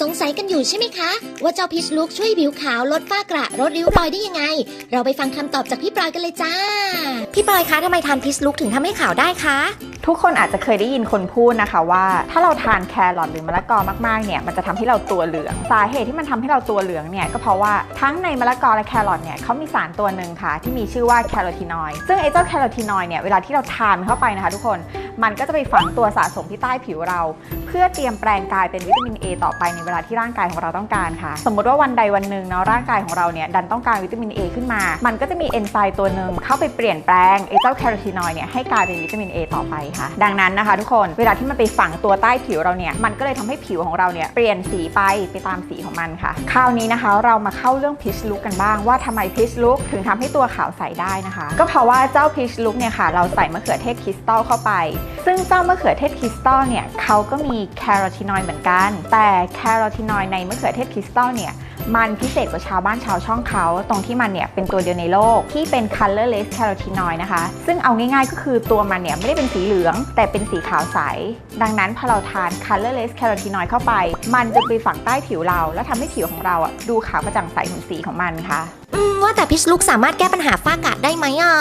สงสัยกันอยู่ใช่ไหมคะ ว่าเจ้าพิชลุกช่วยผิวขาวลดฝ้ากระลดริ้วรอยได้ยังไง เราไปฟังคำตอบจากพี่ปลอยกันเลยจ้า พี่ปลอยคะทำไมทานพิชลุกถึงทำให้ขาวได้คะทุกคนอาจจะเคยได้ยินคนพูดนะคะว่า ถ้าเราทานแครอทหรือมะละกอมากๆเนี่ยมันจะทำให้เราตัวเหลือง สาเหตุที่มันทำให้เราตัวเหลืองเนี่ยก็เพราะว่าทั้งในมะละกอและแครอทเนี่ยเขามีสารตัวหนึ่งค่ะที่มีชื่อว่าแคโรทีนอยด์ซึ่งไอ้เจ้าแคโรทีนอยด์เนี่ยเวลาที่เราทานเข้าไปนะคะทุกคน มันก็จะไปฝังตัวสะสมที่ใต้ผิวเรา เพื่อเตรียมแปลงกายเป็นวิตามิน A ต่อไปในเวลาที่ร่างกายของเราต้องการค่ะ สมมติว่าวันใดวันหนึ่งเนาะร่างกายของเราเนี่ยดันต้องการวิตามิน A ขึ้นมา มันก็จะมีเอนไซม์ตัวหนึ่งเข้าไปเปลี่ยนแปลงไอเจ้าแคโรทีนอยด์เนี่ยให้กลายเป็นวิตามิน A ต่อไปค่ะ ดังนั้นนะคะ ทุกคนเวลาที่มันไปฝังตัวใต้ผิวเราเนี่ยมันก็เลยทำให้ผิวของเราเนี่ยเปลี่ยนสีไปไปตามสีของมันค่ะ คราวนี้นะคะเรามาเข้าเรื่องพิชลุกกันบ้างว่าทำไมพิชลุกถึงทำให้ตัวขาวใสได้นะคะ ก็เพราะว่าเจ้าพิชลุกเนี่ยค่ะเราใส่มะเขือเทศคริสตัลเข้าไปซึ่งเจ้ามะเขือเทศคริสตัลเนี่ยเขาก็มีแคโรทีนอยด์เหมือนกัน แต่แคโรทีนอยด์ในมะเขือเทศคริสตัลเนี่ยมันพิเศษกว่าชาวบ้านชาวช่องเขา ตรงที่มันเนี่ยเป็นตัวเดียวในโลกที่เป็น colorless carotenoid นะคะ ซึ่งเอาง่ายๆก็คือตัวมันเนี่ยไม่ได้เป็นสีเหลือง แต่เป็นสีขาวใส ดังนั้นพอเราทาน colorless carotenoid เข้าไป มันจะไปฝังใต้ผิวเรา แล้วทำให้ผิวของเราอะดูขาวกระจ่างใสเหมือนสีของมันค่ะอื ว่าแต่พิชลุกสามารถแก้ปัญหาฝ้ากระได้ไหมอะ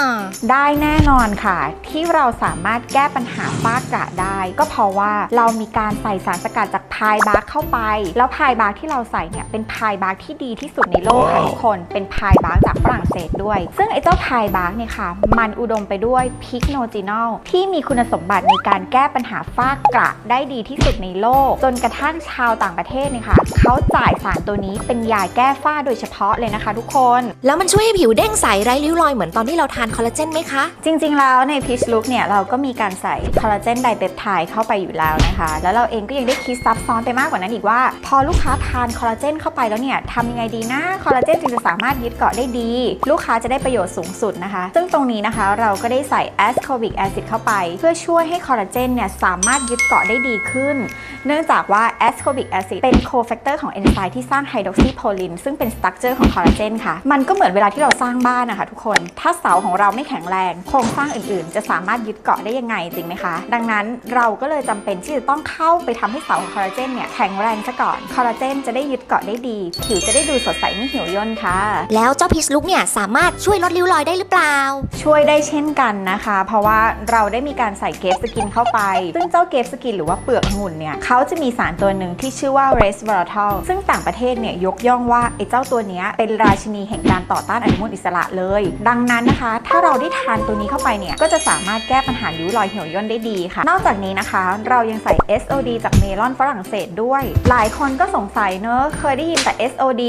ได้แน่นอนค่ะ ที่เราสามารถแก้ปัญหาฝ้ากระได้ ก็เพราะว่าเรามีการใส่สารสกัดจากพายบาร์กเข้าไป แล้วพายบาร์กที่เราใส่เนี่ยเป็นพายบาร์กที่ดีที่สุดในโลกค่ะทุกคนเป็นพายบาร์กจากฝรั่งเศสด้วย ซึ่งไอ้เจ้าพายบาร์กเนี่ยค่ะ มันอุดมไปด้วยพิกโนจินอลที่มีคุณสมบัติในการแก้ปัญหาฝ้ากระได้ดีที่สุดในโลก จนกระทั่งชาวต่างประเทศเนี่ยค่ะเขาจ่ายสารตัวนี้เป็นยาแก้ฝ้าโดยเฉพาะเลยนะคะ ทุกคนแล้วมันช่วยให้ผิวเด้งใสไร้ริ้วรอยเหมือนตอนที่เราทานคอลลาเจนไหมคะ จริงๆ แล้วในพิชลุกเนี่ยเราก็มีการใส่คอลลาเจนไดเปปไทด์เข้าไปอยู่แล้วนะคะ แล้วเราเองก็ยังได้คิดซับซ้อนไปมากกว่านั้นอีกว่า พอลูกค้าทานคอลลาเจนเข้าไปแล้วเนี่ยทำยังไงดีนะคอลลาเจนจึงจะสามารถยึดเกาะได้ดี ลูกค้าจะได้ประโยชน์สูงสุดนะคะ ซึ่งตรงนี้นะคะเราก็ได้ใส่แอสโคบิกแอซิดเข้าไป เพื่อช่วยให้คอลลาเจนเนี่ยสามารถยึดเกาะได้ดีขึ้น เนื่องจากว่าแอสโคบิกแอซิดเป็นโคแฟกเตอร์ของเอนไซม์ที่สร้างไฮดรอกซีโพลินซึ่งเป็นสตรัคเจอร์ของคอลลาเจนค่ะมันก็เหมือนเวลาที่เราสร้างบ้านนะคะทุกคน ถ้าเสาของเราไม่แข็งแรง โครงสร้างอื่นๆ จะสามารถยึดเกาะได้ยังไงจริงไหมคะ ดังนั้นเราก็เลยจำเป็นที่จะต้องเข้าไปทำให้เสาของคอลลาเจนเนี่ยแข็งแรงซะก่อน คอลลาเจนจะได้ยึดเกาะได้ดี ผิวจะได้ดูสดใสไม่เหี่ยวย่นค่ะ แล้วเจ้าพิชลุกเนี่ยสามารถช่วยลดริ้วรอยได้หรือเปล่า ช่วยได้เช่นกันนะคะ เพราะว่าเราได้มีการใส่เกฟสกินเข้าไป ซึ่งเจ้าเกฟสกินหรือว่าเปลือกองุ่นเนี่ยเขาจะมีสารตัวหนึ่งที่ชื่อว่า resveratrol ซึ่งต่างประเทศเนี่ยยกย่องว่าไอ้เจ้าตัวเนี้ยเป็นราชินีแห่งการต่อต้านอนุมูลอิสระเลย ดังนั้นนะคะ ถ้าเราได้ทานตัวนี้เข้าไปเนี่ย ก็จะสามารถแก้ปัญหาริ้วรอยเหี่ยวย่นได้ดีค่ะ นอกจากนี้นะคะ เรายังใส่ SOD จากเมลอนฝรั่งเศสด้วย หลายคนก็สงสัยเนอะเคยได้ยินแต่ SOD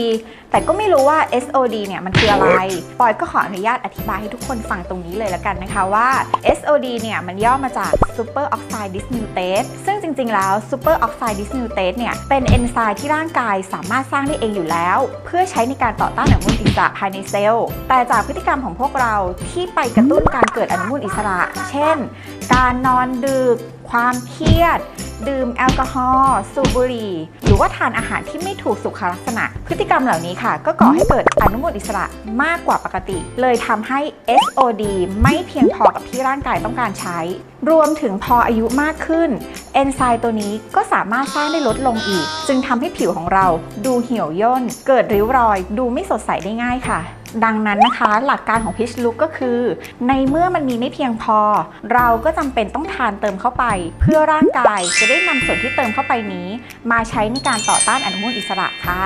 แต่ก็ไม่รู้ว่า SOD เนี่ยมันคืออะไร ปอยก็ขออนุญาตอธิบายให้ทุกคนฟังตรงนี้เลยละกันนะคะว่า SOD เนี่ยมันย่อมาจาก Super Oxide Dismutase ซึ่งจริง ๆ แล้ว Super Oxide Dismutase เนี่ยเป็นเอนไซม์ที่ร่างกายสามารถสร้างได้เองอยู่แล้ว เพื่อใช้ในการต่อต้านอนุมูลอิสระภายในเซลล์ แต่จากพฤติกรรมของพวกเราที่ไปกระตุ้นการเกิดอนุมูลอิสระ เช่น การนอนดึก ความเครียด ดื่มแอลกอฮอล์สูบบุหรี่ หรือว่าทานอาหารที่ไม่ถูกสุขลักษณะ พฤติกรรมเหล่านี้ค่ะ ก็ก่อให้เกิดอนุมูลอิสระมากกว่าปกติ เลยทำให้ SOD ไม่เพียงพอกับที่ร่างกายต้องการใช้ รวมถึงพออายุมากขึ้น เอนไซม์ตัวนี้ก็สามารถสร้างได้ลดลงอีก จึงทำให้ผิวของเราดูเหี่ยวย่น เกิดริ้วรอย ดูไม่สดใสได้ง่ายค่ะดังนั้นนะคะหลักการของพิชลุกก็คือ ในเมื่อมันมีไม่เพียงพอ เราก็จำเป็นต้องทานเติมเข้าไป เพื่อร่างกายจะได้นำส่วนที่เติมเข้าไปนี้ มาใช้ในการต่อต้านอนุมูลอิสระค่ะ